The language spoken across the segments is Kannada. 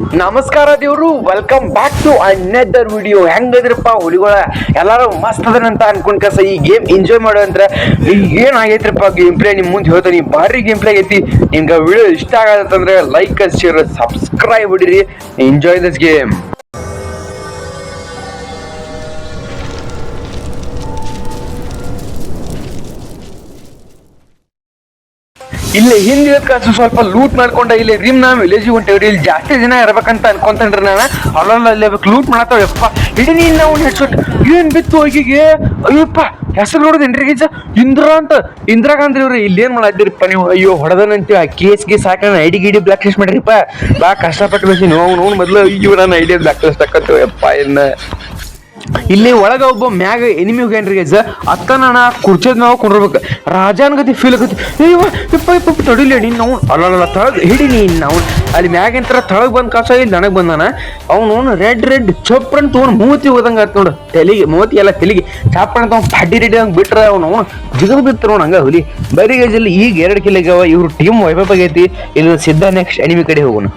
ನಮಸ್ಕಾರ ದೇವ್ರು welcome back to another video ಹೆಂಗದ್ರಪ್ಪ ಹುಲಿಗಳ? ಎಲ್ಲಾರು ಮಸ್ತ್ ಅಂತ ಅನ್ಕೊಂಡ್ ಕಸ ಈ ಗೇಮ್ ಎಂಜಾಯ್ ಮಾಡೋ ಅಂತ ಏನ್ ಆಗೈತ್ರಪ್ಪ ಗೇಮ್ ಪ್ಲೇ ನಿಮ್ ಮುಂದೆ ಹೇಳ್ತೀನಿ, ಭಾರಿ ಗೇಮ್ ಪ್ಲೇ ಐತಿ ನಿಮ್ಗೆ ವಿಡಿಯೋ ಇಷ್ಟ ಆಗತ್ತಂದ್ರೆ ಲೈಕ್ ಶೇರ್ ಸಬ್ಸ್ಕ್ರೈಬ್ ಹೊಡಿರಿ ಎಂಜಾಯ್ ದಿಸ್ ಗೇಮ್ ಇಲ್ಲಿ ಹಿಂದಿನ ಕಾಸು ಸ್ವಲ್ಪ ಲೂಟ್ ಮಾಡ್ಕೊಂಡ ಇಲ್ಲಿ ರಿಮ್ ನಾ ವಿಲೇಜ್ ಹೊಂಟೇವ್ರಿ. ಇಲ್ಲಿ ಜಾಸ್ತಿ ಜನ ಇರ್ಬೇಕಂತ ಅನ್ಕೊಂತಂದ್ರೆ ನಾನು. ಅಲ್ಲಲ್ಲಿ ಲೂಟ್ ಮಾಡತ್ತಾವ ಯಪ್ಪ, ಇಡೀ ನೀನ್ ನಾವು ಹೆಡ್ಶಾಟ್ ಏನ್ ಬಿತ್ತು ಹೋಗಿಗೆ? ಅಯ್ಯಪ್ಪ, ಹೆಸರು ನೋಡಿದೇನ್ರಿ ಗೀಜ? ಇಂದ್ರ ಅಂತ. ಇಂದಿರಾ ಗಾಂಧಿ ಅವ್ರಿ ಇಲ್ಲಿ ಏನ್ ಮಾಡತ್ತೀರಿಪ್ಪ ನೀವು? ಅಯ್ಯೋ ಹೊಡೆದನಂತೀವ ಕೇಸ್ ಗೀಸ್ ಹಾಕಿ ಐಡಿ ಗಿಡಿ ಬ್ಲಾಕ್ ಲಿಸ್ಟ್ ಮಾಡ್ರಿಪ್ಪ. ಬಾ, ಕಷ್ಟಪಟ್ಟು ಬೇಸಿ ನೋವು ಅವ್ನು ಮೊದಲು. ಅಯ್ಯೋ, ನಾನು ಐಡಿ ಬ್ಲಾಕ್ ಲಿಸ್ಟ್ ಯಪ್ಪ ಇನ್ನ. ಇಲ್ಲಿ ಒಳಗ ಒಬ್ಬ ಮ್ಯಾಗ ಎನಿಮಿ ಹೋಗ್ಯಾನ್ರಿ ಗೈಸ್ ಅತ್ತನ ಕುರ್ಚದ ನಾವು ಕುಂಡ್ರಬೇಕು ರಾಜಾನ್ ಗತಿ ಫೀಲ್ ಇಪ್ಪ ತಡಿಲಿ ನೀನು ನಾವು ಅಲ್ಲ ತಳಗ್ ಹಿಡಿ ನೀನು ನಾವು ಅಲ್ಲಿ ಮ್ಯಾಗ ಎಂತರ ತಳಗ್ ಬಂದ್ ಕಾಸ ಇಲ್ಲಿ, ನನಗೆ ಬಂದಾನ. ಅವ್ನು ರೆಡ್ ರೆಡ್ ಚಪ್ರನ್ ತೊಗೊಂಡು ಮೂತಿ ಹೋದಂಗ ಆತ್ ನೋಡು. ತಲೆಗೆ, ಮೂತಿ ಎಲ್ಲ ತೆಲಿಗೆ. ಚಾಪಣ ತಗೊಂಡ್ ಪಡ್ಡಿ ರೆಡಿ ಹಂಗ್ ಬಿಟ್ರ ಅವ್ನು ಜಿಗದ್ ಬಿತ್ತು ನೋಡ್ ಹಂಗ ಹುಲಿ. ಬರೀ ಗೈಸಲ್ಲಿ ಈಗ ಎರಡು ಕಿಲೆಗವ ಇವ್ರ ಟೀಮ್ ವೈಭವ ಆಗೈತಿ ಇಲ್ಲಿ ಸಿದ್ಧ ನೆಕ್ಸ್ಟ್ ಎನಿಮಿ ಕಡೆ ಹೋಗೋಣ.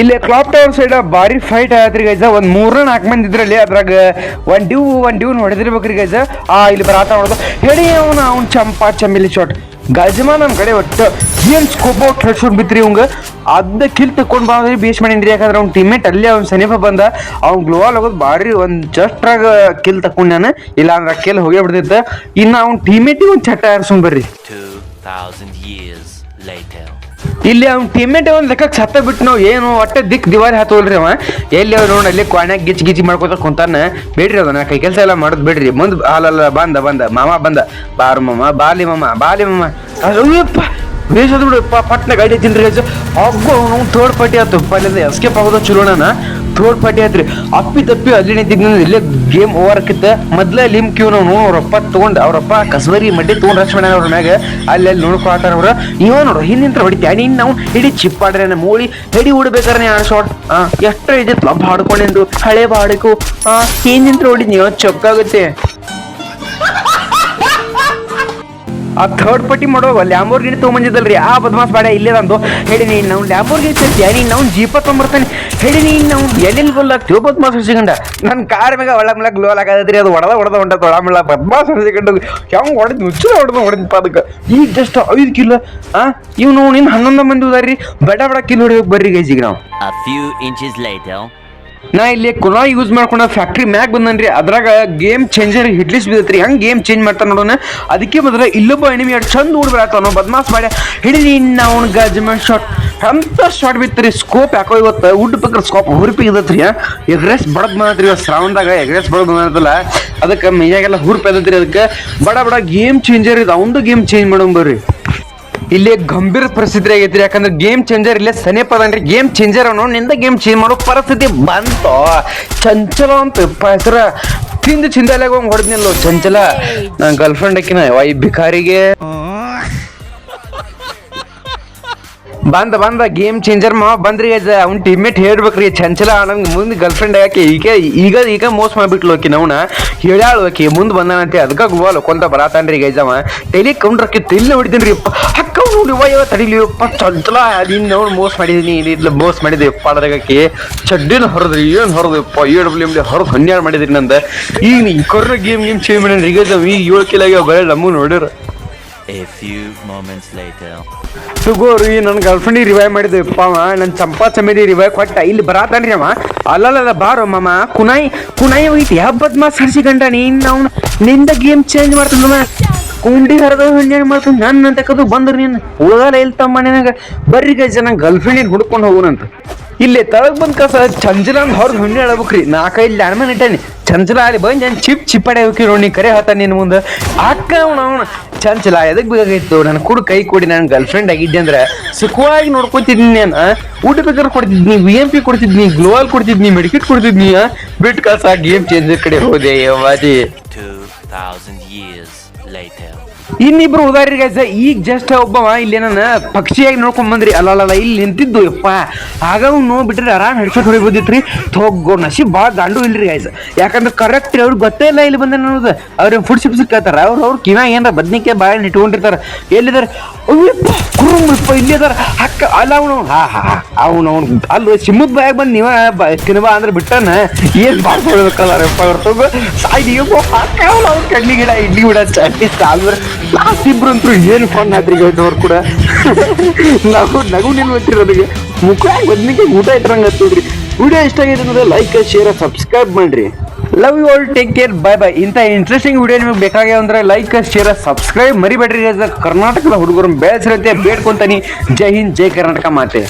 ಇಲ್ಲಿ ಕ್ಲಾಕ್ ಟವರ್ ಸೈಡ್ ಭಾರಿ ಫೈಟ್ ಆಯ್ತ್ರಿ ಗೈಸ ಒಂದು ಮೂರ ನಾಲ್ಕು ಮಂದಿ ಇದ್ರಲ್ಲಿ ಅದ್ರಾಗ ಒನ್ ಡ್ಯೂ ಒನ್ ಡ್ಯೂ ಹೊಡೆದಿರ್ಬೇಕ್ರಿ ಗೈಸ ಆ ಇಲ್ಲಿ ಬರಾತ ಹೊಡೆದ ಹೇಳಿ ಅವನ ಅವ್ನು ಚಂಪಾ ಚಮಿಲಿ ಶಾಟ್ ಗಜಮ ನಮ್ಮ ಕಡೆ ಒಟ್ಟು ಏನು ಸ್ಕೋಪ್ ಔಟ್ ಹೆಡ್ಶಾಟ್ ಬಿತ್ರಿ ಇವಂಗ? ಅದ ಕಿಲ್ ತಕೊಂಡ್ ಬಂದ್ರಿ ಬೇಸ್ ಮಾಡಿನ್ರಿ ಯಾಕಂದ್ರೆ ಅವ್ನ ಟೀಮೇಟ್ ಅಲ್ಲೇ ಅವ್ನ ಸನಿಫ ಬಂದ ಅವ್ನ್ ಗ್ಲೋವಲ್ ಹೋಗೋದು ಭಾರಿ ಒಂದು ಜಸ್ಟ್ರಾಗ ಕಿಲ್ ತಕೊಂಡ್ ನಾನು. ಇಲ್ಲ ಅಂದ್ರೆ ಕಿಲ್ ಹೋಗೇ ಬಿಡ್ತೈತೆ. ಇನ್ನು ಅವ್ನ ಟೀಮೇಟಿಗೆ ಒಂದು ಚಟ್ಟ ಆರಿಸ್ಕೊಂಡ್ ಬರ್ರಿ. 2,000 years later. ಇಲ್ಲಿ ಅವ್ನ ಟೀಮ್ಮೇಟ್ ಒಂದು ಲೆಕ್ಕಕ್ಕೆ ಸತ್ತ ಬಿಟ್ಟು ನಾವು ಏನು ಒಟ್ಟೆ ದಿಕ್ ದಿವಾರಿ ಹತ್ತೋಲ್ರಿ ಅವ? ಎಲ್ಲಿ ಅವ್ರು ನೋಡಿ ಅಲ್ಲಿ ಕ್ವಾಣ್ಯಾಗ ಗಿಚ್ ಗಿಚಿ ಮಾಡ್ಕೊತ ಕುಂತಾನ. ಬೇಡ್ರಿ ಅದನ್ನ, ಕೈ ಕೆಲಸ ಎಲ್ಲ ಮಾಡೋದು ಬೇಡ್ರಿ. ಮುಂದೆ ಅಲ್ಲ ಬಂದ ಬಂದ. ಮಾಮ ಬಂದ. ಬಾರು ಮಾಮ, ಬಾಲಿ ಮಾಮ ಬಾಲಿ ಮಾಮ. ಅಯ್ಯಪ್ಪ! ಬೇಸದ ಬಿಡು ಪಟ್ಟನೆ ಗಾಡಿ ತಿನ್ರಿ ಅಗ್ಗೋ, ಅವನು ಥರ್ಡ್ ಪಾರ್ಟಿ ಆಯ್ತು ಪಲ್ಯದ ಎಸ್ಕೇಪ್ ಆಗೋದು ಚಲೋಣ ಥರ್ಡ್ ಪಾರ್ಟಿ ಆಯ್ತ್ರಿ ಅಪ್ಪಿ ತಪ್ಪಿ ಅಲ್ಲಿ ನಿಂತಿದ್ನ ಇಲ್ಲೇ ಗೇಮ್ ಓವರ್ ಆಕಿತ್ತ ಮೊದ್ಲ ಲಿಮ್ ಕ್ಯೂ ನಾವು ಅವ್ರಪ್ಪ ತಗೊಂಡ್, ಅವ್ರಪ್ಪ ಕಸಬರಿ ಮಡ್ಡಿ ತಗೊಂಡ್ ಮಾಡ್ಯಾರ ಅವ್ರ ಮ್ಯಾಗ. ಅಲ್ಲಿ ಅಲ್ಲಿ ನೋಡ್ಕೊಳತಾರ ಅವ್ರ. ಇವ ನೋಡು ಹಿಂದಿಂತ್ರ ಹೊಡಿತ್ಯಾ ನೀನ್ ನಾವು ಹಿಡಿ ಚಿಪ್ ಆಡ್ರೆ ಮೂಳಿ. ಹಿಡಿ ಉಡ್ಬೇಕಾರೆ ನೀ ಶಾರ್ಟ್ ಆ ಎಷ್ಟು ಇದಿತ್ತು ಲಬ್ ಹಾಡ್ಕೊಂಡಿಂದು ಹಳೆ ಬಾಡಕು. ಆ ಹಿಂದಿಂತ್ರ ಹೊಡಿದ್ ನೀವು ಚೊಕ್ಕಾಗುತ್ತೆ ಆ ಥರ್ಡ್ ಪಾರ್ಟಿ ಗಿಣಿ ಲ್ಯಾಂಬೋರ್ಗಿನಿ ರೀ ಆ ಬದಮಾಸ್ ಬಾಡ, ಇಲ್ಲೇ ಅಂದು ಹೇಳಿ ನೀನು ನಾವು ಲ್ಯಾಂಬೋರ್ಗಿನಿ ತರ್ತೀಯ ನೀನು ನಾವು ಜೀಪ ತೊಗೊಂಬರ್ತಾನೆ. ಹೇಳಿ ನೀನು ನಾವು ಎಲ್ಲೆಲ್ಲಿ ಬಲ್ಲ ಆಗ್ತೀವೋ ಬದಮಾಸ್ ಹಸಿಗಂಡ ನನ್ನ ಕಾರ್ ಮ್ಯಾಗ ಒಳ ಗ್ಲೋ ಗ್ಲೋಲ್ ಆಗದ್ರಿ ಅದು ಒಡದ ಒಡದ ಹೊಂಟ ಒಳ ಮಿಳ ಬದಮಾಸ್ ಹಸಿಗಂಡು ಹೆಂಗ್. ಹೊಡೆದು ನುಚ್ಚು ಹೊಡೆದು ಹೊಡೆದಪ್ಪ ಅದಕ್ಕೆ. ಈಗ ಜಸ್ಟ್ ಐದು ಕಿಲೋ, ಆ? ಇವ್ನು ನಿನ್ನ ಹನ್ನೊಂದು ಮಂದಿ ಉದಾರಿ ಬಡ ಬಡ, ಕಿಲೋ ಹೊಡಿಯೋಕೆ ಬರ್ರಿ ಗೈಜಿಗೆ ನಾವು. A few inches later. ನಾ ಇಲ್ಲಿ ಕುನಾ ಯೂಸ್ ಮಾಡ್ಕೊಂಡ ಫ್ಯಾಕ್ಟ್ರಿ ಮ್ಯಾಗ್ ಬಂದನ್ರಿ. ಅದ್ರಾಗ ಗೇಮ್ ಚೇಂಜರ್ ಹಿಟ್ಲಿಸ್ ಬಿದ್ದತ್ರಿ ಹಂಗ್ ಗೇಮ್ ಚೇಂಜ್ ಮಾಡ್ತಾನೆ ನೋಡೋಣ. ಅದಕ್ಕೆ ಮೊದಲ ಇಲ್ಲೊಬ್ಬ ಎಣಿಮಿ ಎರಡು ಚಂದ ಊಡ್ಬಿಡತ್ತಾನ ಬದ್ಮಾಸ್ ಮಾಡಿ ಹಿಡಿದಿ ಇನ್ನ ಅವ್ನ ಗಜ್ಮೆಂಟ್ ಶಾಟ್ ಅಂತ ಶಾಟ್ ಬಿತ್ತರಿ ಸ್ಕೋಪ್ ಯಾಕೋ ಇವತ್ತು ಉಡ್ ಪಕ್ಕ ಸ್ಕೋಪ್ ಹುರುಪಿ ಇದತ್ರಿ ಎಗ್ರೆಸ್ ಬಡದ್ ಬಂದತ್ರಿ ಇವತ್ತು ಶ್ರಾವಣದಾಗ ಎಗ್ರೆಸ್ ಬಡದ್ ಬಂದತ್ತಲ್ಲ. ಅದಕ್ಕೆ ಮೈಯಾಗೆಲ್ಲ ಹುರುಪಿ ಅದತ್ರಿ ಅದಕ್ಕೆ. ಬಡ ಬಡ ಗೇಮ್ ಚೇಂಜರ್ ಇದು. ಅವಂದು ಗೇಮ್ ಚೇಂಜ್ ಮಾಡೋಣ ಬರ್ರಿ. ಇಲ್ಲಿ ಗಂಭೀರ ಪರಿಸ್ಥಿತಿ ಆಗೈತ್ರಿ. ಯಾಕಂದ್ರೆ ಗೇಮ್ ಚೇಂಜರ್ ಇಲ್ಲೇ ಸನೇಪ ಅದನ್ರಿ ಗೇಮ್ ಚೇಂಜರ್ ಅನ್ನೋ ನಿಂದ ಗೇಮ್ ಚೇಂಜ್ ಮಾಡೋ ಪರಿಸ್ಥಿತಿ ಬಂತು. ಚಂಚಲ ಅಂತ ಹೆಸರ. ತಿಂದು ಚಿಂದಲಾಗ ಹೋಗಿ ಹೊಡೆದ್ನಲ್ಲೋ ಚಂಚಲ. ನನ್ನ ಗರ್ಲ್ ಫ್ರೆಂಡ್ ಅಕ್ಕಿನ ವೈ ಭಿಕಾರಿಗೆ. ಬಂದ ಬಂದ ಗೇಮ್ ಚೇಂಜರ್ ಮಾವ. ಬಂದ್ರಿ ಅವ್ನ ಟೀಮೇಟ್ ಹೇಳ್ಬೇಕ್ರಿ, ಚಂಚಲ ನಂಗೆ ಮುಂದೆ ಗರ್ಲ್ ಫ್ರೆಂಡ್ ಯಾಕೆ ಈಗ ಈಗ ಈಗ ಮೋಸ ಮಾಡ್ಬಿಟ್ಲು ಓಕೆ ನವ್ನ ಹೇಳ್ಯಾಳು ಆಕಿ, ಮುಂದೆ ಬಂದಾನಂತೆ ಅದಕ್ಕೆ ಗುವಾಲ್ ಕೊಂತ ಬರತಾನ್ರಿ ಬರಾತಾನ್ರಿ ಗೈಜವ ತಲೆ ಕೌಂಡ್ರಕ್ಕೆ ತಲೆ ಹೊಡಿತೀನಿ ಅಪ್ಪ ಅಕ್ಕ ನೋಡಿ ಇವ ತಡಿಲಿ ಅಪ್ಪ ಚಂಚಲ ನೀನು ಅವ್ನು ಮೋಸ ಮಾಡಿದೀನಿ ಇಲ್ಲ ಮೋಸ ಮಾಡಿದೆ ಅಪ್ಪ ಅದ್ರಾಗಕ್ಕೆ ಚಡ್ಡಿನ ಹೊರದ್ರಿ ಏನು ಹೊರದು ಅಪ್ಪ ಏಳು ಡಬ್ಲ್ಯೂ ಎಂ ಹೊರದು ಹನ್ನೆರಡು ಮಾಡಿದ್ರಿ ನಂದು. ಈಗ ನೀ ಕೊರ್ರ ಗೇಮ್ ಗೇಮ್ ಚೇಂಜ್ ಮಾಡಿ ಈಗ ಈಗ ಏಳು ಕಿಲೋ ಆಗ್ಯಾವ, ಬರೀ ನಮ್ಮ ನೋಡಿರ. A few moments later. ಸುಗೋರಿ ನನ್ನ ಗರ್ಲ್ಫ್ರೆಂಡ್ ರಿವೈವ್ ಮಾಡಿದ್ವಿ ಅವ ನನ್ನ ಚಂಪಾ ಚಮೇಲಿ ರಿವೈವ್ ಕೊಟ್ಟ. ಇಲ್ಲಿ ಬರಾತಾನ್ರಿ ಅವ. ಅಲ್ಲಲ್ಲ ಬಾರೋ ಮಾಮ. ಕುನಾಯಿ ಕುನಾಯಿ ಹೋಗಿತ್ತು ಹಬ್ಬದ ಮಾಸ್ ಹರಿಸಿಕೊಂಡ ನೀನ್ ಅವ್ನು ನಿಂದ ಗೇಮ್ ಚೇಂಜ್ ಮಾಡ್ತಾನ ಕುಂಡಿ ಹರಿದ ಹಣ್ಣು ಮಾಡ್ತಾನೆ ನನ್ನ ಅಂತಕ್ಕದು ಬಂದ್ರು ನೀನು ಉಳ್ದಲ್ಲ ಇಲ್ಲ ತಮ್ಮ ನಿನಗ ಬರ್ರಿ ಗಜ ನನ್ನ ಗರ್ಲ್ ಫ್ರೆಂಡಿನ ಹುಡ್ಕೊಂಡು ಹೋಗೋಣಂತ ಇಲ್ಲಿ ತಳಗ್ ಬಂದ್ ಕಸ ಅಂತ ಹೊರಗೆ ಹಣ್ಣು ಹೇಳ್ಬೇಕ್ರಿ ನಾಲ್ಕೈದು ಮ್ಯಾನ್ ಇಟ್ಟಾನಿ. ಚಂಚಲ ಅಲ್ಲಿ ಬಂದ್ ನಾನು ಚಿಪ್ ಚಿಪ್ಪಡೆ ಹೋಗಿ ನೋಡಿ ಕರೆ ಹತ್ತ ನಿನ್ನ ಮುಂದೆ ಅಕ್ಕ ಅವನು ಚಂಚಲ ಎದಕ್ ಬೇಕಾಗಿತ್ತು ನನ್ನ ಕೂಡ ಕೈ ಕೊಡಿ ನಾನು ಗರ್ಲ್ ಫ್ರೆಂಡ್ ಆಗಿದ್ದೆ ಅಂದ್ರೆ ಸುಖವಾಗಿ ನೋಡ್ಕೊತಿದ್ನಿ ನಾನು ಊಟ ಬೇಕಾದ್ರೆ ಕೊಡ್ತಿದ್ನಿ ವಿ ಎಂ ಪಿ ಕೊಡ್ತಿದ್ನಿ ಗ್ಲೋವಲ್ ಕೊಡ್ತಿದ್ನಿ ಮೆಡಿಕಿಟ್ ಕೊಡ್ತಿದ್ನಿ? ಬಿಟ್ ಕಸ ಗೇಮ್ ಚೇಂಜರ್ ಕಡೆ ಹೋದೆ ಯವಾದಿ 2,000 years later. ಇನ್ನಿಬ್ರು ಉದಾರಿ ಗೈಸ ಈಗ ಜಸ್ಟ್ ಒಬ್ಬವ, ಇಲ್ಲಿ ನಾನು ಪಕ್ಷಿಯಾಗಿ ನೋಡ್ಕೊಂಡ್ ಬಂದ್ರಿ. ಅಲ್ಲಲ್ಲ ಇಲ್ಲಿ ನಿಂತಿದ್ದು, ಯಪ್ಪ. ಆಗ ನೋಡ್ಬಿಟ್ರಿ ಆರಾಮ್ ಹೆಡ್ಶಾಟ್ ಹೊಡಿಬೋದಿತ್ರಿ ಥೋಗೋ ನಸಿ ಭಾಳ ದಾಂಡು ಇಲ್ರಿ ಗೈಸ್ ಯಾಕಂದ್ರೆ ಕರೆಕ್ಟ್ ಅವ್ರಿಗೆ ಗೊತ್ತೇ ಇಲ್ಲ ಇಲ್ಲಿ ಬಂದ ಅನ್ನೋದು ಫುಡ್ ಸಿಪ್ಸ್ ಕೇಳ್ತಾರ. ಅವ್ರು ಅವ್ರು ಕಿವ ಏನಾರ ಬದ್ನಿಕೆ ಬಾಳೆ ಇಟ್ಕೊಂಡಿರ್ತಾರೆ. ಎಲ್ಲಿದಾರೆ? ಕುರುಮಪ್ಪ ಇಲ್ಲಿ ಅದಾರ. ಹಕ್ಕ ಅಲ್ಲ ಅವನು ಹಾ ಹಾ ಅವನು ಅವನು ಅಲ್ಲ ಸಿಮ್ಮದ ಬಾಯಾಗ ಬಂದು ನೀವ ಕಿನಬಾ ಅಂದ್ರೆ ಬಿಟ್ಟನ? ಏನ್ ಬಾಳ್ಕೊಳ್ಬೇಕಲ್ಲಪ್ಪ ಹೊರತುಗ ಸಾಯ್ದಿಯಪ್ಪ ಹಕ್ಕ ಅವ್ನು ಕಡ್ಲಿ ಗಿಡ ಇಡ್ಲಿ ಗಿಡ ಚಟ್ನಿ ಸಾಲ್ವರ್ ಲಾಸ್ಟ್ ಇಬ್ರು ಅಂತೂ ಏನು ಫೋನ್ ಆದ್ರಿ ಅವ್ರು ಕೂಡ? ನಗು ನಗು ನಿಲ್ವತ್ತಿರೋದಿಗೆ ಮುಖ ಬದ್ನಿಗೆ? ಊಟ ಇಟ್ಟರಂಗ ಹತ್ತಿದ್ರಿ ವಿಡಿಯೋ ಇಷ್ಟ ಆಗಿದೆ ಅಂದ್ರೆ ಲೈಕ್ ಶೇರ್ ಸಬ್ಸ್ಕ್ರೈಬ್ ಮಾಡ್ರಿ. Love you all take care bye bye ಇಂಥ ಇಂಟ್ರೆಸ್ಟಿಂಗ್ ವಿಡಿಯೋ ನಿಮಗೆ ಬೇಕಾಗ್ಯಾವ ಅಂದ್ರೆ ಲೈಕ್ ಶೇರ್ ಸಬ್ಸ್ಕ್ರೈಬ್ ಮರಿಬೇಡ್ರಿ. ಕರ್ನಾಟಕದ ಹುಡುಗರು ಬೆಳೆಸಿರುತ್ತೆ ಬೇಡ್ಕೊಂತಾನೆ. ಜೈ ಹಿಂದ್, ಜೈ ಕರ್ನಾಟಕ ಮಾತೆ.